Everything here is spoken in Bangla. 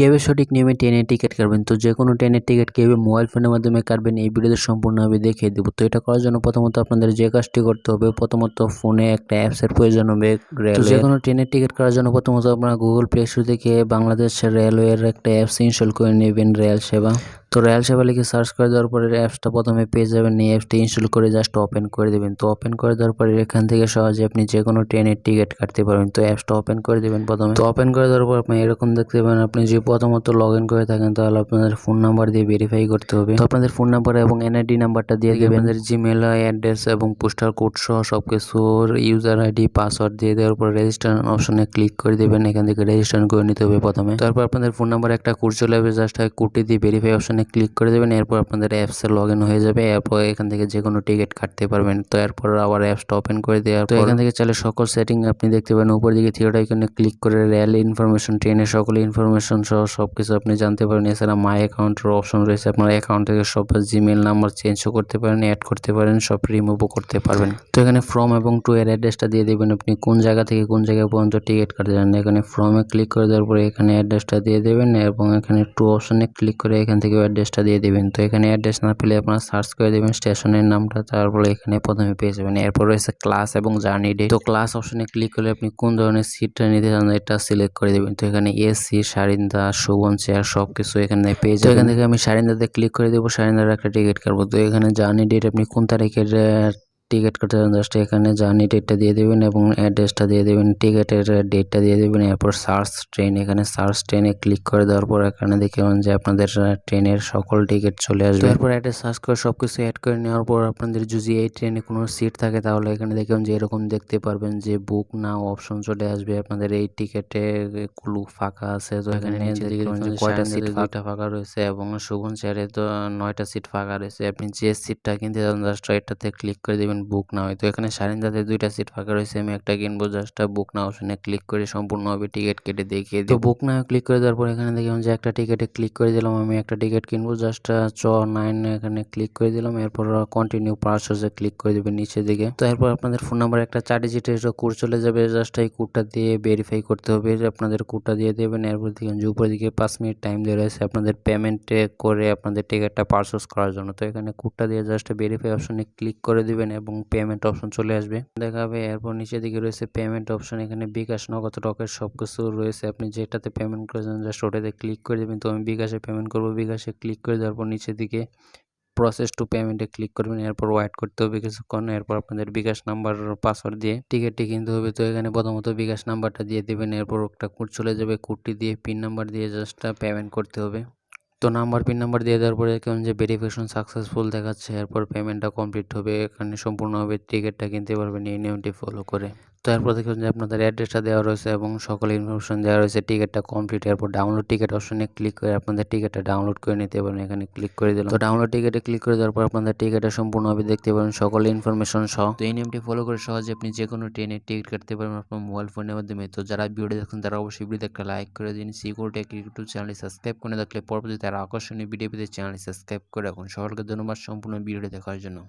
কীভাবে সঠিক নিয়মে ট্রেনের টিকিট কাটবেন। তো যে কোনো ট্রেনের টিকিট কেবে মোবাইল ফোনের মাধ্যমে কাটবেন। এই ভিডিওতে সম্পূর্ণভাবে দেখিয়ে দেবো। তো এটা করার জন্য প্রথমত আপনাদের যে কাজটি করতে হবে প্রথমত ফোনে একটা অ্যাপসের প্রয়োজন হবে যে কোনো ট্রেনের টিকিট করার জন্য প্রথমত আপনারা গুগল প্লে স্টোর থেকে বাংলাদেশ রেলওয়ের একটা অ্যাপস ইনস্টল করে নেবেন রেল সেবা। তো রেল সেবা লিখে সার্চ করে দেওয়ার পরে অ্যাপসটা প্রথমে পেয়ে যাবেন। এই অ্যাপসটি ইনস্টল করে জাস্ট ওপেন করে দেবেন। তো ওপেন করে দেওয়ার পরে এখান থেকে সহজে আপনি যে কোনো ট্রেনের টিকিট কাটতে পারবেন। তো অ্যাপসটা ওপেন করে দেবেন প্রথমে। তো ওপেন করে দেওয়ার পর আপনি এরকম দেখতে পাবেন আপনি যে প্রথমত লগ ইন করে থাকেন তাহলে আপনাদের ফোন নাম্বার দিয়ে ভেরিফাই করতে হবে। তো আপনাদের ফোন নাম্বার এবং এনআইডি নাম্বারটা দিয়ে দেবেন। আপনাদের জিমেল অ্যাড্রেস এবং পোস্টাল কোড সহ সব কিছুর ইউজার আইডি পাসওয়ার্ড দিয়ে দেওয়ার পর রেজিস্টার অপশনে ক্লিক করে দেবেন। এখান থেকে রেজিস্ট্রেশন করে নিতে হবে প্রথমে। তারপর আপনাদের ফোন নাম্বার একটা কোড চলে আসবে জাস্ট কোডটি দিয়ে ভেরিফাই অপশনে ক্লিক করে দেবেন। এরপর আপনাদের অ্যাপসে লগ ইন হয়ে যাবে। এরপর এখান থেকে যে কোনো টিকিট কাটতে পারবেন। তো এরপর আবার অ্যাপসটা ওপেন করে দেওয়ার তো এখান থেকে চাইলে সকল সেটিং আপনি দেখতে পাবেন উপর দিকে থিয়েটা এখানে ক্লিক করে রেল ইনফরমেশন ট্রেনের সকল ইনফরমেশন সহ সব কিছু আপনি জানতে পারেন। এছাড়া মাই অ্যাকাউন্টের অপশন রয়েছে। আপনার অ্যাকাউন্ট থেকে সব জিমেল নাম্বার চেঞ্জও করতে পারেন অ্যাড করতে পারেন, সব রিমুভও করতে পারবেন। তো এখানে ফ্রম এবং টু এর অ্যাড্রেসটা দিয়ে দেবেন আপনি কোন জায়গা থেকে কোন জায়গা পর্যন্ত টিকিট কাটতে চান। এখানে ফ্রমে ক্লিক করে দেওয়ার পরে এখানে অ্যাড্রেসটা দিয়ে দেবেন এবং এখানে টু অপশনে ক্লিক করে এখান থেকে অ্যাড্রেসটা দিয়ে দেবেন। তো এখানে অ্যাড্রেস না পেলে আপনারা সার্চ করে দেবেন স্টেশনের নামটা, তারপরে এখানে প্রথমে পেয়ে যাবেন। এরপর রয়েছে ক্লাস এবং জার্নি ডে তো ক্লাস অপশনে ক্লিক করলে আপনি কোন ধরনের সিটটা নিতে চান, এটা সিলেক্ট করে দেবেন। তো এখানে এসি সারিন্দা শোভন চেয়ার সব কিছু এখানে পেয়ে যাবেন। এখান থেকে আমি সারিন্দাতে ক্লিক করে দেবো সারিন্দার একটা টিকিট কাটবো। তো এখানে জার্নি ডেট আপনি কোন তারিখের টিকিট কাটার চান জাস্ট এখানে জার্নি ডেটটা দিয়ে দেবেন এবং অ্যাড্রেসটা দিয়ে দেবেন টিকিটের ডেটটা দিয়ে দেবেন এরপর সার্চ ট্রেন এখানে সার্চ ট্রেনে ক্লিক করে দেওয়ার পর এখানে দেখবেন যে আপনাদের ট্রেনের সকল টিকিট চলে আসবে। এরপর অ্যাড্রেস সার্চ করে সব কিছু অ্যাড করে নেওয়ার পর আপনাদের যদি এই ট্রেনে কোনো সিট থাকে তাহলে এখানে দেখবেন যে এরকম দেখতে পারবেন যে বুক না অপশন চলে আসবে আপনাদের এই টিকিটে কুলু ফাঁকা আছে। তো এখানে কয়টা সিট দুইটা ফাঁকা রয়েছে এবং শোভন চেয়ারে তো নয়টা সিট ফাঁকা রয়েছে। আপনি যে সিটটা কিনতে চান জাস্ট এটাতে ক্লিক করে দেবেন বুক না হয়। তো এখানে সারিন্দাতে দুইটা সিট ফাঁকা রয়েছে। আমি একটা কিনবো জাস্ট বুক না অপশনে ক্লিক করে সম্পূর্ণভাবে টিকিট কেটে দেখিয়ে দিই তো বুক না ক্লিক করে দেওয়ার পর এখানে দেখলাম যে একটা টিকিটে ক্লিক করে দিলাম আমি একটা টিকিট কিনবো জাস্ট চ নাইন এখানে ক্লিক করে দিলাম। এরপর কন্টিনিউ পার্সে ক্লিক করে দেবেন নিচের দিকে। তো এরপর আপনাদের ফোন নাম্বার একটা চার ডিজিটের কোড চলে যাবে। জাস্ট এই কোডটা দিয়ে ভেরিফাই করতে হবে আপনাদের কোডটা দিয়ে দেবেন। এরপর দেখবেন যে উপরের দিকে পাঁচ মিনিট টাইম দিয়ে রয়েছে আপনাদের পেমেন্টে করে আপনাদের টিকিটটা পারচেস করার জন্য। তো এখানে কোডটা দিয়ে জাস্ট ভেরিফাই অপশনে ক্লিক করে দিবেন এবং পেমেন্ট অপশন চলে আসবে। দেখাবে, এরপর নিচের দিকে রয়েছে পেমেন্ট অপশন এখানে বিকাশ, নগদ, রকেট সব কিছু রয়েছে। আপনি যেটাতে পেমেন্ট করেছেন জাস্ট ওটাতে ক্লিক করে দেবেন। তো আমি বিকাশে পেমেন্ট করব। বিকাশে ক্লিক করে দেওয়ার পর নিচের দিকে প্রসেস টু পেমেন্টে ক্লিক করবেন। এরপর ওয়েট করতে হবে কিছুক্ষণ। এরপর আপনাদের বিকাশ নাম্বার পাসওয়ার্ড দিয়ে টিকিটটি কিনতে হবে। তো এখানে প্রথমত বিকাশ নাম্বারটা দিয়ে দেবেন। এরপর একটা কোড চলে যাবে। কোডটি দিয়ে পিন নাম্বার দিয়ে জাস্ট পেমেন্ট করতে হবে। তো নাম্বার, পিন নাম্বার দিয়ে দেওয়ার পরে কেমন যে ভেরিফিকেশন সাকসেসফুল দেখাচ্ছে, এরপর পেমেন্টটা কমপ্লিট হবে, এখানে সম্পূর্ণভাবে টিকিটটা কিনতে পারবেন, এই নিয়মটি ফলো করে। তো এরপর দেখুন যে আপনাদের অ্যাড্রেসটা দেওয়া রয়েছে এবং সকল ইনফরমেশন দেওয়া রয়েছে। টিকিটটা কমপ্লিট এরপর ডাউনলোড টিকিট অপশনে ক্লিক করে আপনাদের টিকিটটা ডাউনলোড করে নিতে পারেন। এখানে ক্লিক করে দিলাম। তো ডাউনলোড টিকিটে ক্লিক করে দেওয়ার পর আপনাদের টিকিটটা সম্পূর্ণভাবে দেখতে পারেন, সকল ইনফরমেশন সহ। তো এই নিয়মটি ফলো করে সহজে আপনি যে কোনো ট্রেনের টিকিট কাটতে পারবেন আপনার মোবাইল ফোনের মাধ্যমে। তো যারা ভিডিও দেখছেন, তারা অবশ্যই ভিডিওতে একটা লাইক করে দিন। সিকিউরিটি ইউটিউব চ্যানেলটি সাবস্ক্রাইব করে রাখলে পরবর্তীতে তারা আকর্ষণীয় ভিডিও পেতে চ্যানেলটি সাবস্ক্রাইব করে রাখুন। সকলকে ধন্যবাদ সম্পূর্ণ ভিডিওটি দেখার জন্য।